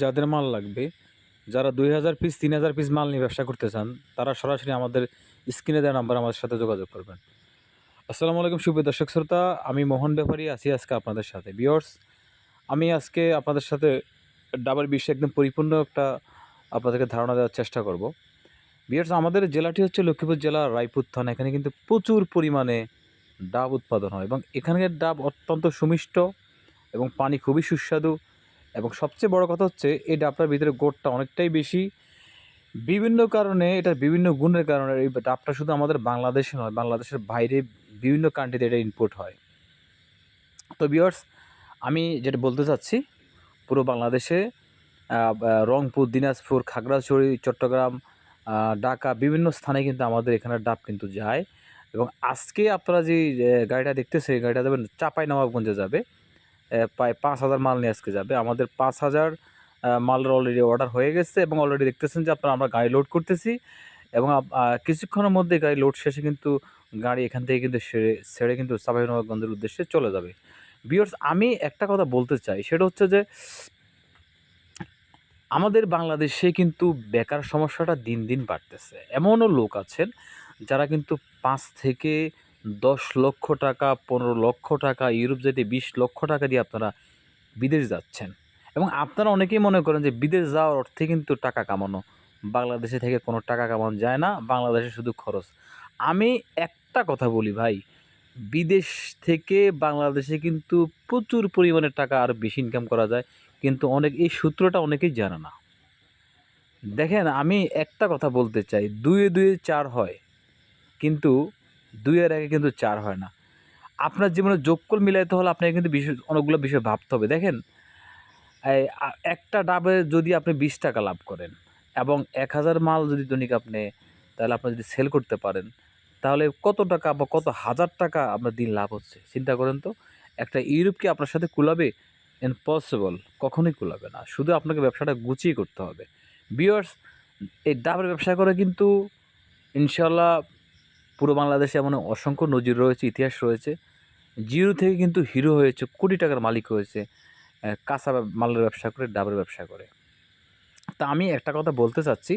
যাদের মাল লাগবে, যারা দুই হাজার পিস তিন হাজার পিস মাল নিয়ে ব্যবসা করতে চান, তারা সরাসরি আমাদের স্ক্রিনে দেওয়া নাম্বার আমাদের সাথে যোগাযোগ করবেন। আসসালামু আলাইকুম শুভ দর্শক শ্রোতা, আমি মোহন ব্যাপারী আছি আজকে আপনাদের সাথে। বিয়র্স আমি আজকে আপনাদের সাথে ডাবের বিষয়ে একদম পরিপূর্ণ একটা আপনাদেরকে ধারণা দেওয়ার চেষ্টা করব। বিয়ার্স আমাদের জেলাটি হচ্ছে লক্ষ্মীপুর জেলা রায়পুর থানা, এখানে কিন্তু প্রচুর পরিমাণে ডাব উৎপাদন হয় এবং এখানকার ডাব অত্যন্ত সুমিষ্ট এবং পানি খুবই সুস্বাদু। এবং সবচেয়ে বড় কথা হচ্ছে এই ডাবটার ভিতরে গোটটা অনেকটাই বেশি। বিভিন্ন কারণে, এটা বিভিন্ন গুণের কারণে, এই ডাবটা শুধু আমাদের বাংলাদেশে নয়, বাংলাদেশের বাইরে বিভিন্ন কান্ট্রিতে এটা ইনপুট হয়। তো বিয়ার্স আমি যেটা বলতে চাচ্ছি, পুরো বাংলাদেশে রংপুর, দিনাজপুর, খাগড়াছড়ি, চট্টগ্রাম ঢাকা, বিভিন্ন স্থানে কিন্তু আমাদের এখানে ডাব কিন্তু যায়। এবং আজকে আপনারা যে গাড়িটা দেখতেছে গাড়িটা যাবেন চাপাই নবাবগঞ্জে যাবে। প্রায় পাঁচ হাজার মাল নিয়ে আজকে যাবে। আমাদের পাঁচ হাজার মালের অলরেডি অর্ডার হয়ে গেছে এবং অলরেডি দেখতেছেন যে আপনারা, আমরা গাড়ি লোড করতেছি এবং কিছুক্ষণের মধ্যে গাড়ি লোড শেষে কিন্তু গাড়ি এখান থেকে কিন্তু সেরে সেরে কিন্তু চাপাই নবাবগঞ্জের উদ্দেশ্যে চলে যাবে। বিয়ার্স আমি একটা কথা বলতে চাই, সেটা হচ্ছে যে আমাদের বাংলাদেশে কিন্তু বেকার সমস্যাটা দিন দিন বাড়তেছে। এমনও লোক আছেন যারা কিন্তু পাঁচ থেকে দশ লক্ষ টাকা, পনেরো লক্ষ টাকা, ইউরোপ যেতে বিশ লক্ষ টাকা দিয়ে আপনারা বিদেশ যাচ্ছেন। এবং আপনারা অনেকেই মনে করেন যে বিদেশ যাওয়ার অর্থে কিন্তু টাকা কামানো। বাংলাদেশে থেকে কোনো টাকা কামানো যায় না, বাংলাদেশে শুধু খরচ। আমি একটা কথা বলি ভাই, বিদেশ থেকে বাংলাদেশে কিন্তু প্রচুর পরিমাণে টাকা আরও বেশি ইনকাম করা যায়, কিন্তু অনেক, এই সূত্রটা অনেকেই জানে না। দেখেন, আমি একটা কথা বলতে চাই, দুয়ে দুয়ে চার হয়, কিন্তু দুইয়ের আগে কিন্তু চার হয় না। আপনার জীবনে যোগকল মিলাইতে হলে আপনাকে কিন্তু বিষয় অনেকগুলো বিষয় ভাবতে হবে। দেখেন একটা ডাবে যদি আপনি বিশ টাকা লাভ করেন এবং এক হাজার মাল যদি দৈনিক আপনি তাহলে আপনি যদি সেল করতে পারেন, তাহলে কত টাকা বা কত হাজার টাকা আপনার দিন লাভ হচ্ছে? চিন্তা করেন তো। একটা ইউরোপ কি আপনার সাথে কুলাবে? ইম্পসিবল কখনোই কুলাবে না। শুধু আপনাকে ব্যবসাটা গুছিয়ে করতে হবে। বিয়ার্স এই ডাবের ব্যবসা করে কিন্তু ইনশাল্লাহ পুরো বাংলাদেশে এমন অসংখ্য নজির রয়েছে, ইতিহাস রয়েছে। জিরো থেকে কিন্তু হিরো হয়েছে, কোটি টাকার মালিক হয়েছে কাঁচা মালের ব্যবসা করে, ডাবের ব্যবসা করে। তা আমি একটা কথা বলতে চাচ্ছি,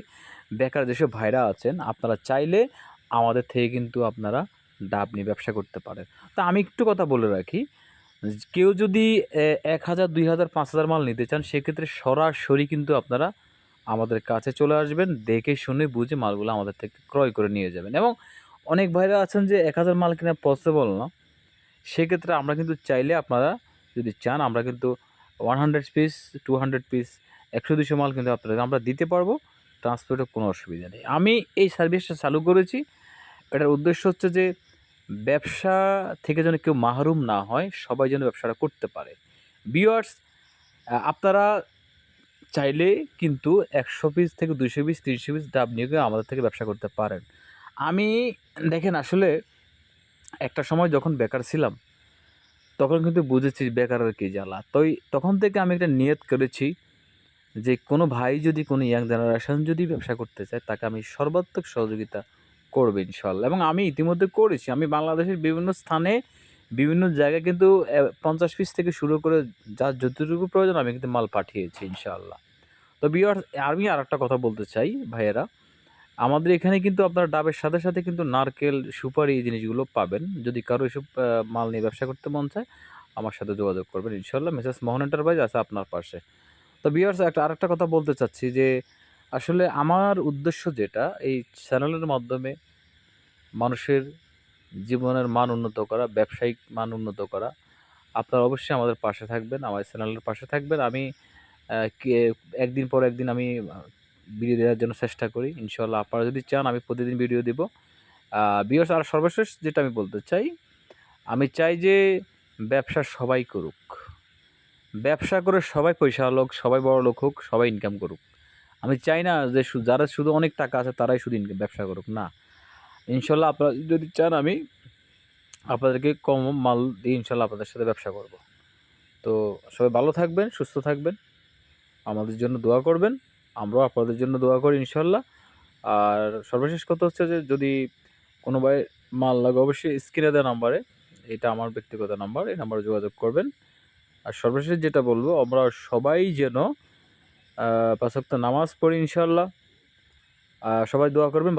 বেকার যেসব ভাইরা আছেন, আপনারা চাইলে আমাদের থেকে কিন্তু আপনারা ডাব নিয়ে ব্যবসা করতে পারেন। তা আমি একটু কথা বলে রাখি, কেউ যদি এক হাজার, দুই হাজার, পাঁচ হাজার মাল নিতে চান, সেক্ষেত্রে সরাসরি কিন্তু আপনারা আমাদের কাছে চলে আসবেন, দেখে শুনে বুঝে মালগুলো আমাদের থেকে ক্রয় করে নিয়ে যাবেন। এবং অনেক ভাইরা আছেন যে এক হাজার মাল কিনা পসিবল না। সেক্ষেত্রে আমরা কিন্তু চাইলে আপনারা যদি চান, আমরা কিন্তু one hundred piece two hundred piece একশো, দুশো মাল কিন্তু আপনাদের আমরা দিতে পারব ট্রান্সপোর্টের কোনো অসুবিধা নেই। আমি এই সার্ভিসটা চালু করেছি। এটার উদ্দেশ্য হচ্ছে যে ব্যবসা থেকে যেন কেউ মাহরুম না হয়, সবাই যেন ব্যবসাটা করতে পারে। বিয়ার্স আপনারা চাইলে কিন্তু একশো পিস থেকে দুশো পিস তিনশো পিস ডাব নিয়ে আমাদের থেকে ব্যবসা করতে পারেন। আমি, দেখেন আসলে একটা সময় যখন বেকার ছিলাম, তখন কিন্তু বুঝেছি বেকারের কী জ্বালা। তো তখন থেকে আমি একটা নিয়ত করেছি যে কোনো ভাই যদি কোনো ইয়াং জেনারেশন যদি ব্যবসা করতে চায়, তাকে আমি সর্বাত্মক সহযোগিতা করবে ইনশাল্লাহ এবং আমি ইতিমধ্যে করেছি। আমি বাংলাদেশের বিভিন্ন স্থানে, বিভিন্ন জায়গায় কিন্তু পঞ্চাশ পিস থেকে শুরু করে যার যতটুকু প্রয়োজন আমি কিন্তু মাল পাঠিয়েছি ইনশাল্লাহ তো বিয়ার আমি আর একটা কথা বলতে চাই, ভাইয়েরা। আমাদের এখানে কিন্তু আপনার ডাবের সাথে সাথে কিন্তু নারকেল, সুপারি এই জিনিসগুলো পাবেন। যদি কারও এসব মাল নিয়ে ব্যবসা করতে মন চায়, আমার সাথে যোগাযোগ করবেন। ইনশাল্লাহ মেসেজ মোহন এন্টারপ্রাইজ আছে আপনার পাশে। তো বিয়ার্স একটা, আরেকটা কথা বলতে চাচ্ছি যে, আসলে আমার উদ্দেশ্য যেটা, এই চ্যানেলের মাধ্যমে মানুষের জীবনের মান উন্নত করা, ব্যবসায়িক মান উন্নত করা, আপনারা অবশ্যই আমাদের পাশে থাকবেন, আমার চ্যানেলের পাশে থাকবেন। আমি একদিন পর একদিন আমি ভিডিও দেওয়ার জন্য চেষ্টা করি। ইনশাল্লাহ আপনারা যদি চান, আমি প্রতিদিন ভিডিও দেবো। বিয়ার্স আর সর্বশেষ যেটা আমি বলতে চাই, আমি চাই যে ব্যবসা সবাই করুক। ব্যবসা করে সবাই পয়সা লোক সবাই বড় লোক হোক, সবাই ইনকাম করুক। আমি চাই না যে যারা শুধু অনেক টাকা আছে, তারাই শুধু ইনকাম ব্যবসা করুক, না। ইনশাল্লাহ আপনারা যদি চান, আমি আপনাদেরকে কম মাল দিয়ে ইনশাল্লাহ আপনাদের সাথে ব্যবসা করব। তো সবাই ভালো থাকবেন, সুস্থ থাকবেন। আমাদের জন্য দোয়া করবেন। আমরাও আপনাদের জন্য দোয়া করি, ইনশাল্লাহ। আর সর্বশেষ কথা হচ্ছে যে, যদি কোনো ভাই মাল লাগে, অবশ্যই স্ক্রিনে দেওয়া নাম্বারে, এটা আমার ব্যক্তিগত নাম্বার, এই নাম্বারে যোগাযোগ করবেন। আর সর্বশেষ যেটা বলব, আমরা সবাই যেন পাঁচ নামাজ পড়ি, ইনশাল্লাহ। আর সবাই দোয়া করবেন